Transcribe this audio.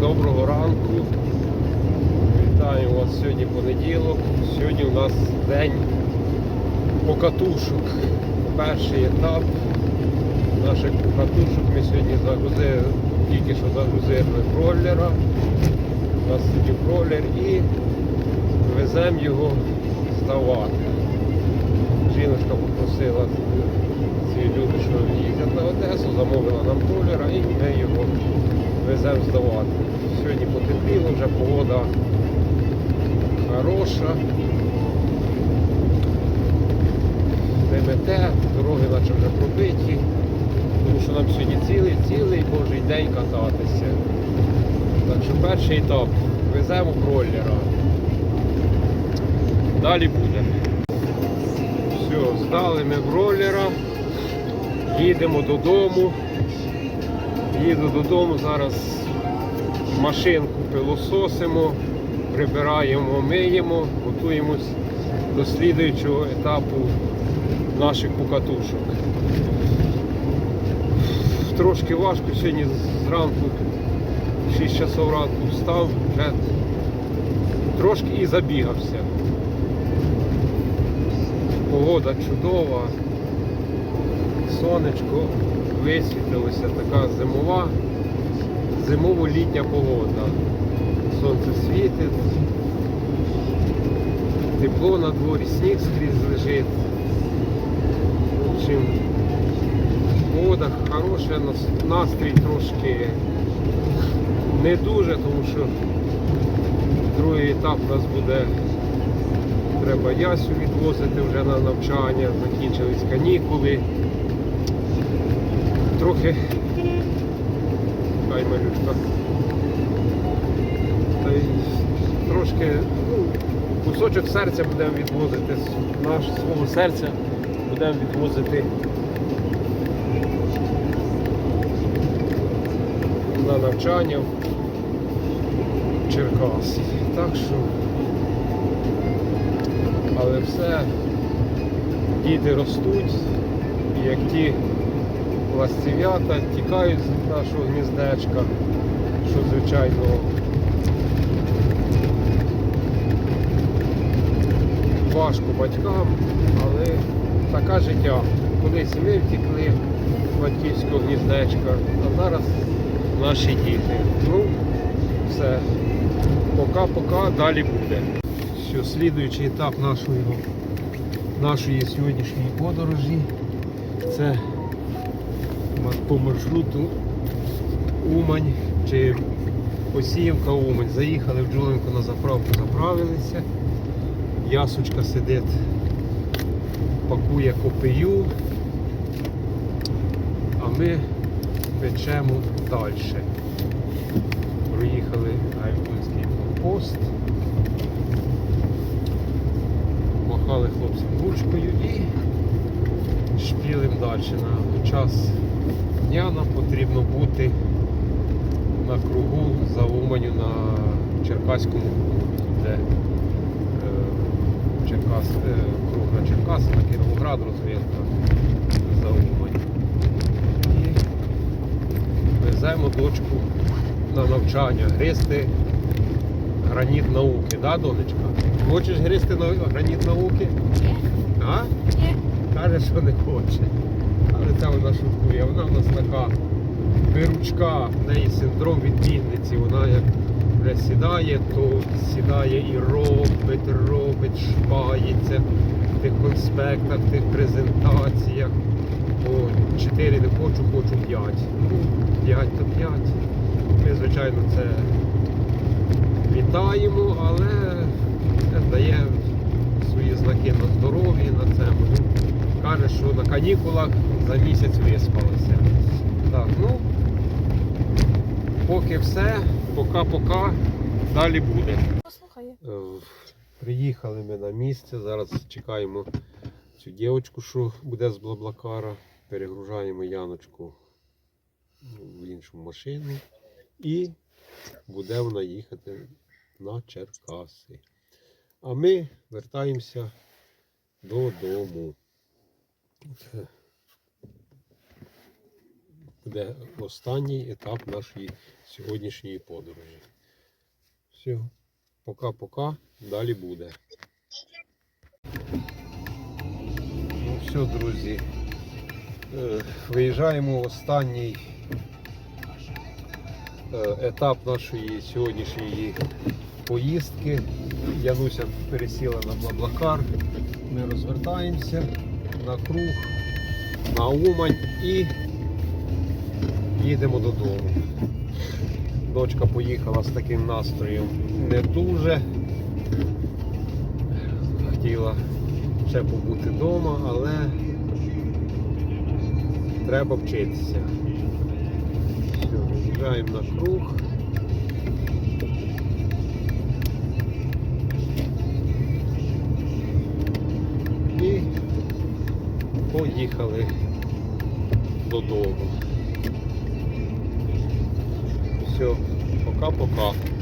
Доброго ранку. Вітаю вас сьогодні понеділок. Сьогодні у нас день покатушок. Перший етап наших покатушок. Ми сьогодні загрузили, тільки що загрузили кроллера. У нас сьогодні кроллер і веземо його здавати. Жіночка попросила ці люди, що їздять на Одесу, замовила нам кроллера і ми його веземо здавати. Сьогодні потепліло, вже погода хороша. Не дороги наче вже пробиті, тому що нам сьогодні цілий, цілий божий день кататися. Так перший етап веземо кроллера. Далі буде. Все, здали ми бролера, їдемо додому. Їду додому, зараз машинку пилососимо, прибираємо, миємо, готуємось до слідуючого етапу наших покатушок. Трошки важко сьогодні зранку, 6 часов ранку встав, вже трошки і забігався. Погода чудова, сонечко висвітлилося, така зимова, зимово-літня погода. Сонце світить, тепло на дворі, сніг скрізь лежить. В общем, погода хороша, настрій трошки не дуже, тому що другий етап у нас буде Треба Ясю відвозити вже на навчання, закінчились канікули. Трохи хай малючка. Та й трошки ну, кусочок серця будемо відвозити, наш свого серця будемо відвозити на навчання в Черкаси. Так що але все, діти ростуть, і як ті ластів'ята тікають з нашого гніздечка, що звичайно важко батькам, але таке життя. Колись ми втекли з батьківського гніздечка, а зараз наші діти. Ну, все. Пока-пока, далі буде що слідуючий етап нашої, нашої сьогоднішньої подорожі це по маршруту Умань чи Посіївка Умань. Заїхали в Джуленко на заправку, заправилися. Ясочка сидить, пакує копию, а ми печемо далі. Проїхали Гайфунський блокпост. махали хлопцям ручкою і шпілим далі. На час дня нам потрібно бути на кругу за Уманю на Черкаському кругу, де е, Черкас, е, круг на Черкаси, на Кіровоград розвідка за Умань. І веземо дочку на навчання, гристи граніт науки, да, донечка? Хочеш гристи на граніт науки? А? Ні. Каже, що не хоче. Але це вона шуткує. Вона в нас така виручка, в неї синдром відмінниці. Вона як вже сідає, то сідає і робить, робить, шпається в тих конспектах, в тих презентаціях. О, чотири не хочу, хочу п'ять. Ну, п'ять то п'ять. Ми, звичайно, це вітаємо, але дає свої знаки на здоров'ї, на це. Ну, каже, що на канікулах за місяць виспалася. Так, ну, поки все, пока-пока, далі буде. Е, Приїхали ми на місце, зараз чекаємо цю дівчинку, що буде з Блаблакара. Перегружаємо Яночку в іншу машину і буде вона їхати на Черкаси. А ми вертаємося додому. Буде останній етап нашої сьогоднішньої подорожі. Все, пока-пока, далі буде. Ну все, друзі. Е, Виїжджаємо в останній е, етап нашої сьогоднішньої поїздки. Януся пересіла на Блаблакар. Ми розвертаємося на круг, на Умань і їдемо додому. Дочка поїхала з таким настроєм не дуже. Хотіла ще побути вдома, але треба вчитися. Все, виїжджаємо на круг. Поїхали додому. Все, пока-пока.